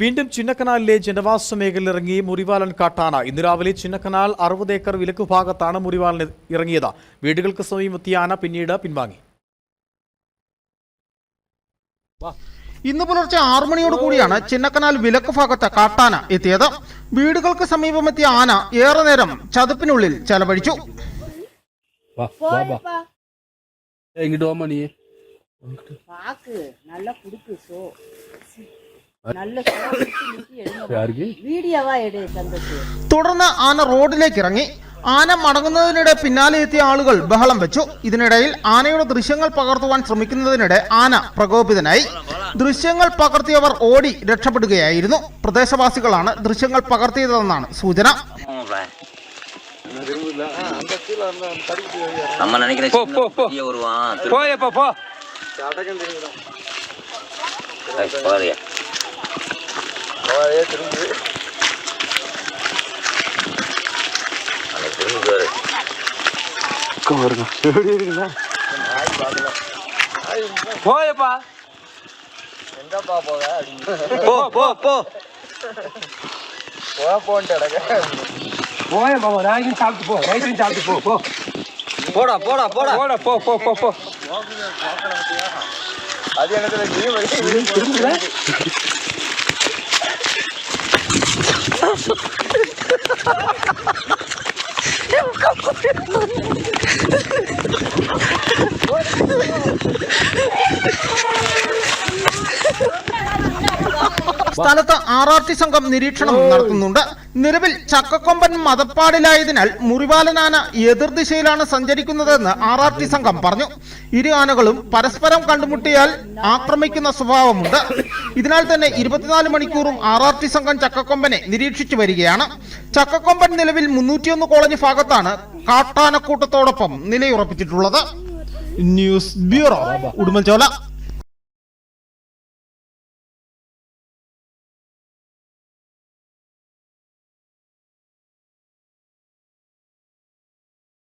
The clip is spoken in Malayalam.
വീണ്ടും ചിന്നക്കനാലിലെ ജനവാസ മേഖലയിൽ ഇറങ്ങി മുറിവാലൻ കാട്ടാന. ഇന്ന് രാവിലെ ചിന്നക്കനാൽ അറുപത് ഏക്കർ വിലക്ക് ഭാഗത്താണ് മുറിവാലൻ ഇറങ്ങിയത്. വീടുകൾക്ക് സമീപത്തിയ ആന പിന്നീട് പിൻവാങ്ങി. ഇന്ന് പുലർച്ചെ ആറു മണിയോട് കൂടിയാണ് ചിന്നക്കനാൽ വിലക്ക് ഭാഗത്ത് കാട്ടാന എത്തിയത്. വീടുകൾക്ക് സമീപമെത്തിയ ആന ഏറെ നേരം ചതുപ്പിനുള്ളിൽ ചെലവഴിച്ചു. வா வா வா ஏய், இங்கிட்டு வாமா நீ பாக்கு நல்லா குடுக்கு சோ நல்ல சோ குடுத்து நிறுத்தி எடுங்க. யாருக்கு வீடியோவா எடு தங்கச்சி തുടർന്ന് ആന റോഡിലേക്ക് ഇറങ്ങി ആന മടങ്ങുന്നതിനിടെ പിന്നാലെ എത്തിയ ആളുകൾ ബഹളം വെച്ചു ഇതിനിടയിൽ ആനയുടെ ദൃശ്യങ്ങൾ പകർത്തുവാൻ ശ്രമിക്കുന്നതിനിടെ ആന പ്രകോപിതനായി ദൃശ്യങ്ങൾ പകർത്തിയവർ ഓടി രക്ഷപ്പെടുകയായിരുന്നു പ്രദേശവാസികളാണ് ദൃശ്യങ്ങൾ പകർത്തിയതെന്നാണ് സൂചന நம்ம போகாதே திரும்புது அந்த திரும்புது பக்கம் வருங்க எப்படி இருக்குங்களா நாய் பார்க்கலாம் போயப்பா. எங்கப்பா போக? போ போ போ. போக போன்ட்டு போயப்பா ராகியும் சாப்பிட்டு போ. ரைட்டையும் சாப்பிட்டு போ. போ. போடா போடா போடா. போடா போ போ போ போ. அது எனக்கு không có được സ്ഥലത്ത് ആർ ആർ ടി സംഘം നിരീക്ഷണം നടത്തുന്നുണ്ട്. നിലവിൽ ചക്കക്കൊമ്പൻ മതപ്പാടിലായതിനാൽ മുറിവാലനാന എതിർദിശയിലാണ് സഞ്ചരിക്കുന്നതെന്ന് ആർ ആർ ടി സംഘം പറഞ്ഞു. ഇരു ആനകളും പരസ്പരം കണ്ടുമുട്ടിയാൽ ആക്രമിക്കുന്ന സ്വഭാവമുണ്ട്. ഇതിനാൽ തന്നെ ഇരുപത്തിനാല് മണിക്കൂറും ആർ ആർ ടി സംഘം ചക്കക്കൊമ്പനെ നിരീക്ഷിച്ചു വരികയാണ്. ചക്കക്കൊമ്പൻ നിലവിൽ മുന്നൂറ്റിയൊന്ന് കോളനി ഭാഗത്താണ് കാട്ടാനക്കൂട്ടത്തോടൊപ്പം നിലയുറപ്പിച്ചിട്ടുള്ളത്. News bureau Udumbanchola.